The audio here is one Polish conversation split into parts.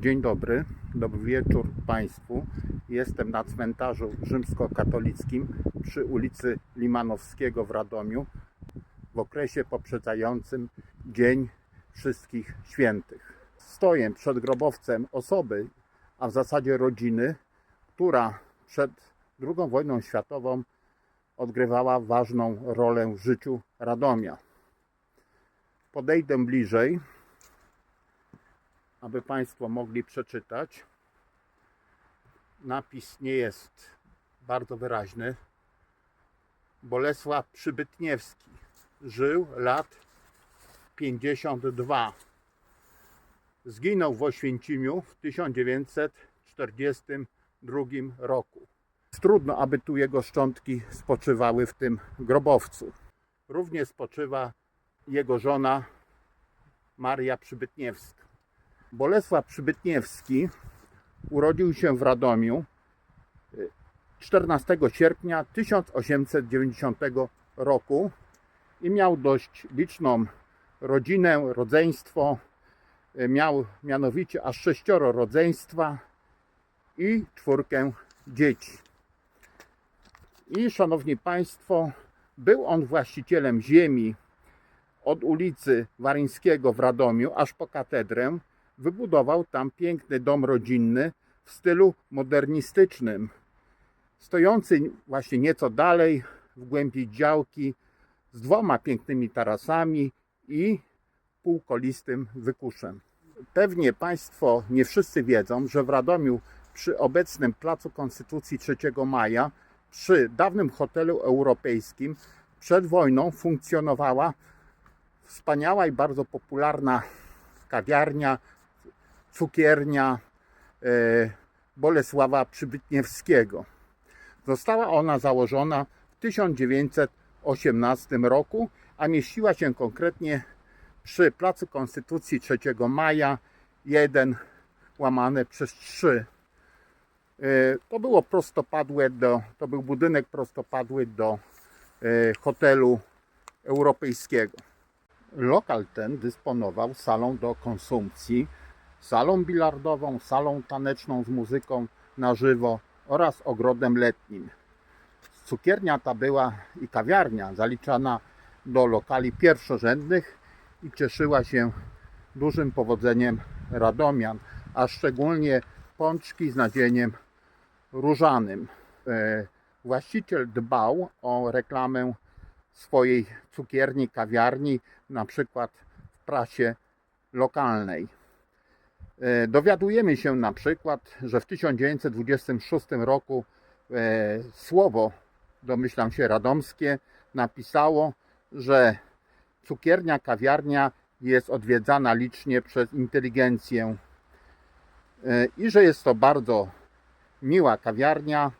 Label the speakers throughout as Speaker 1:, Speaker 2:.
Speaker 1: Dzień dobry, dobry wieczór Państwu. Jestem na cmentarzu rzymskokatolickim przy ulicy Limanowskiego w Radomiu w okresie poprzedzającym Dzień Wszystkich Świętych. Stoję przed grobowcem osoby, a w zasadzie rodziny, która przed II wojną światową odgrywała ważną rolę w życiu Radomia. Podejdę bliżej, aby Państwo mogli przeczytać. Napis nie jest bardzo wyraźny. Bolesław Przybytniewski żył lat 52. Zginął w Oświęcimiu w 1942 roku. Trudno, aby tu jego szczątki spoczywały w tym grobowcu. Również spoczywa jego żona Maria Przybytniewska. Bolesław Przybytniewski urodził się w Radomiu y, 14 sierpnia 1890 roku i miał dość liczną rodzinę, rodzeństwo. Y, Miał mianowicie aż sześcioro rodzeństwa i czwórkę dzieci. I szanowni Państwo, był on właścicielem ziemi od ulicy Waryńskiego w Radomiu aż po katedrę. Wybudował tam piękny dom rodzinny w stylu modernistycznym, stojący właśnie nieco dalej w głębi działki z dwoma pięknymi tarasami i półkolistym wykuszem. Pewnie Państwo nie wszyscy wiedzą, że w Radomiu przy obecnym Placu Konstytucji 3 maja, przy dawnym hotelu europejskim, przed wojną funkcjonowała wspaniała i bardzo popularna kawiarnia, cukiernia e, Bolesława Przybytniewskiego. Została ona założona w 1918 roku, a mieściła się konkretnie przy Placu Konstytucji 3 maja 1 łamane przez 3. E, To było prostopadłe do, to był budynek prostopadły do e, hotelu europejskiego. Lokal ten dysponował salą do konsumpcji, salą bilardową, salą taneczną z muzyką na żywo oraz ogrodem letnim. Cukiernia ta była i kawiarnia zaliczana do lokali pierwszorzędnych i cieszyła się dużym powodzeniem radomian, a szczególnie pączki z nadzieniem różanym. E, Właściciel dbał o reklamę swojej cukierni, kawiarni, na przykład w prasie lokalnej. E, Dowiadujemy się na przykład, że w 1926 roku e, słowo, domyślam się radomskie, napisało, że cukiernia, kawiarnia jest odwiedzana licznie przez inteligencję e, i że jest to bardzo miła kawiarnia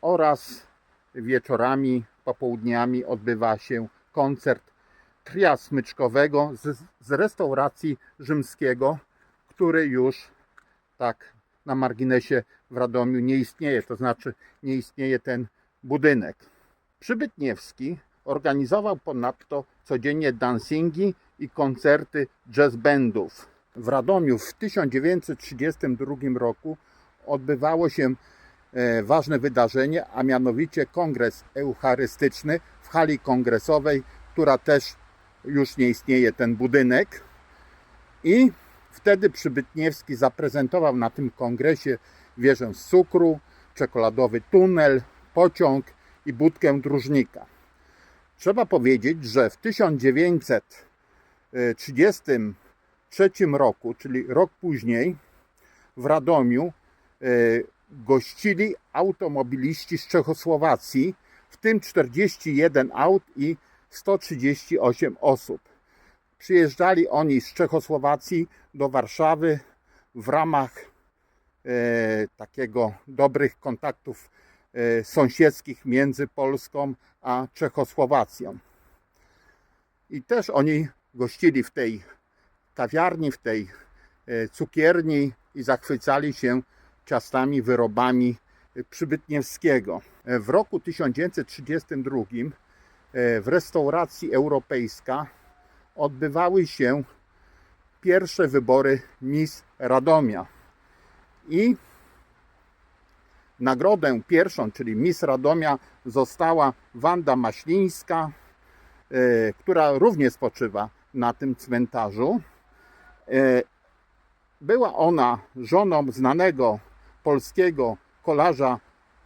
Speaker 1: oraz wieczorami, popołudniami odbywa się koncert tria smyczkowego z, z restauracji rzymskiego, który już tak na marginesie w Radomiu nie istnieje, to znaczy nie istnieje ten budynek. Przybytniewski organizował ponadto codziennie dancingi i koncerty jazz bandów. W Radomiu w 1932 roku odbywało się e, ważne wydarzenie, a mianowicie kongres eucharystyczny w hali kongresowej, która też już nie istnieje ten budynek. I wtedy Przybytniewski zaprezentował na tym kongresie wieżę z cukru, czekoladowy tunel, pociąg i budkę dróżnika. Trzeba powiedzieć, że w 1933 roku, czyli rok później, w Radomiu e, gościli automobiliści z Czechosłowacji, w tym 41 aut i 138 osób. Przyjeżdżali oni z Czechosłowacji do Warszawy w ramach e, takiego dobrych kontaktów e, sąsiedzkich między Polską a Czechosłowacją. I też oni gościli w tej kawiarni, w tej e, cukierni i zachwycali się ciastami, wyrobami Przybytniewskiego. E, W roku 1932 e, w restauracji europejska odbywały się pierwsze wybory Miss Radomia. I nagrodę pierwszą, czyli Miss Radomia, została Wanda Maślińska, e, która również spoczywa na tym cmentarzu. E, Była ona żoną znanego polskiego kolarza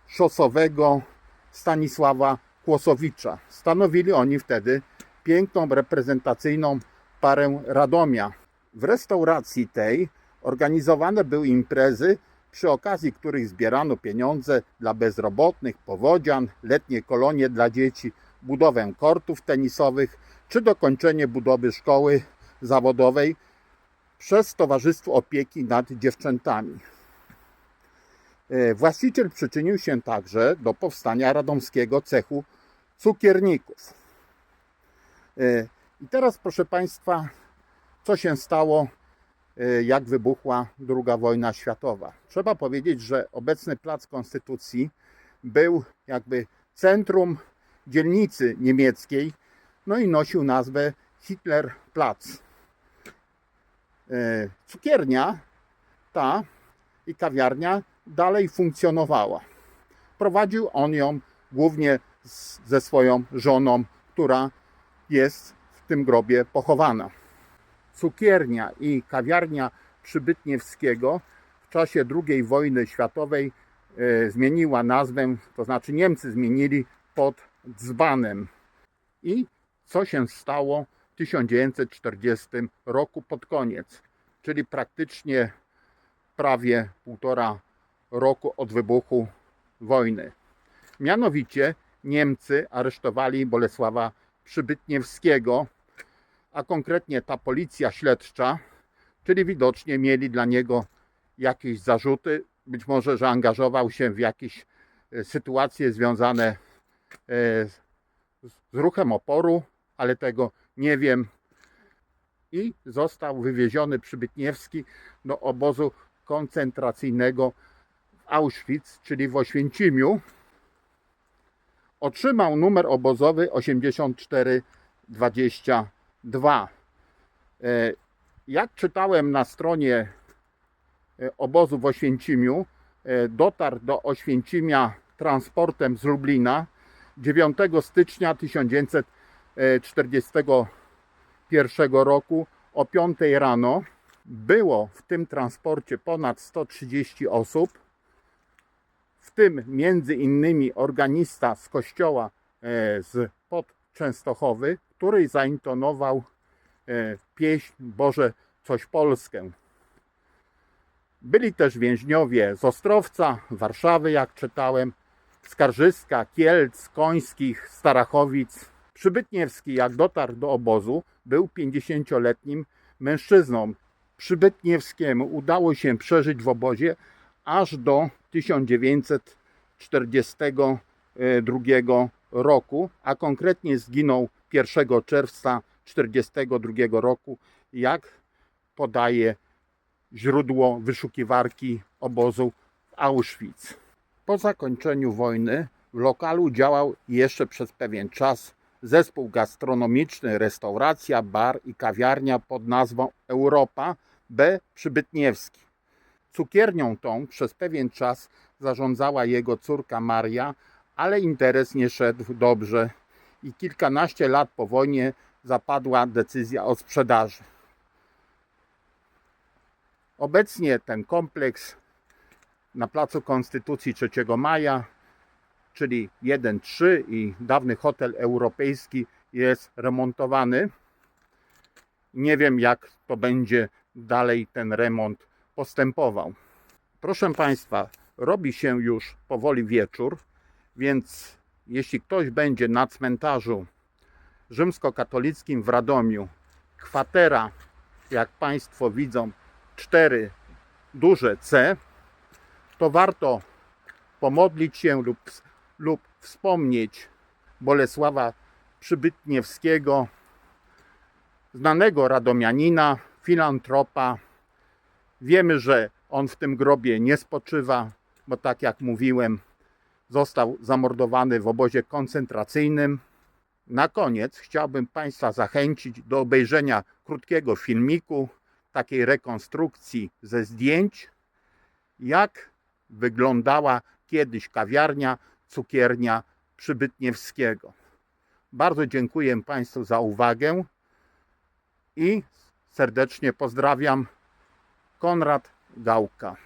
Speaker 1: szosowego Stanisława Kłosowicza. Stanowili oni wtedy piękną, reprezentacyjną parę Radomia. W restauracji tej organizowane były imprezy, przy okazji których zbierano pieniądze dla bezrobotnych, powodzian, letnie kolonie dla dzieci, budowę kortów tenisowych czy dokończenie budowy szkoły zawodowej przez Towarzystwo Opieki nad Dziewczętami. E, Właściciel przyczynił się także do powstania radomskiego cechu cukierników. E, I teraz, proszę Państwa, co się stało, e, jak wybuchła II wojna światowa? Trzeba powiedzieć, że obecny Plac Konstytucji był jakby centrum dzielnicy niemieckiej, no i nosił nazwę Hitlerplatz. E, Cukiernia ta i kawiarnia dalej funkcjonowała. Prowadził on ją głównie ze swoją żoną, która jest w tym grobie pochowana. Cukiernia i kawiarnia Przybytniewskiego w czasie II wojny światowej e, zmieniła nazwę, to znaczy Niemcy zmienili pod dzbanem. I co się stało w 1940 roku pod koniec, czyli praktycznie prawie półtora roku od wybuchu wojny. Mianowicie Niemcy aresztowali Bolesława Przybytniewskiego, a konkretnie ta policja śledcza, czyli widocznie mieli dla niego jakieś zarzuty, być może, że angażował się w jakieś e, sytuacje związane e, z z ruchem oporu, ale tego nie wiem. I został wywieziony Przybytniewski do obozu koncentracyjnego w Auschwitz, czyli w Oświęcimiu. Otrzymał numer obozowy 8422. E, Jak czytałem na stronie e, obozu w Oświęcimiu, e, dotarł do Oświęcimia transportem z Lublina 9 stycznia 1941 roku o 5 rano. Było w tym transporcie ponad 130 osób, w tym między innymi organista z kościoła e, z pod Częstochowy, który zaintonował e, pieśń Boże coś Polskę. Byli też więźniowie z Ostrowca, Warszawy, jak czytałem, Skarżyska, Kielc, Końskich, Starachowic. Przybytniewski, jak dotarł do obozu, był 50-letnim mężczyzną. Przybytniewskiemu udało się przeżyć w obozie aż do 1942 roku, a konkretnie zginął 1 czerwca 1942 roku, jak podaje źródło wyszukiwarki obozu w Auschwitz. Po zakończeniu wojny w lokalu działał jeszcze przez pewien czas zespół gastronomiczny, restauracja, bar i kawiarnia pod nazwą Europa B. Przybytniewski. Cukiernią tą przez pewien czas zarządzała jego córka Maria, ale interes nie szedł dobrze i kilkanaście lat po wojnie zapadła decyzja o sprzedaży. Obecnie ten kompleks na Placu Konstytucji 3 maja, czyli 1-3 i dawny hotel europejski jest remontowany. Nie wiem, jak to będzie dalej ten remont postępował. Proszę Państwa, robi się już powoli wieczór, więc jeśli ktoś będzie na cmentarzu rzymskokatolickim w Radomiu, kwatera, jak Państwo widzą, 4 duże C, to warto pomodlić się lub, lub wspomnieć Bolesława Przybytniewskiego, znanego radomianina, filantropa. Wiemy, że on w tym grobie nie spoczywa, bo tak jak mówiłem, został zamordowany w obozie koncentracyjnym. Na koniec chciałbym Państwa zachęcić do obejrzenia krótkiego filmiku, takiej rekonstrukcji ze zdjęć jak wyglądała kiedyś kawiarnia, cukiernia Przybytniewskiego. Bardzo dziękuję Państwu za uwagę i serdecznie pozdrawiam. Konrad Gałka.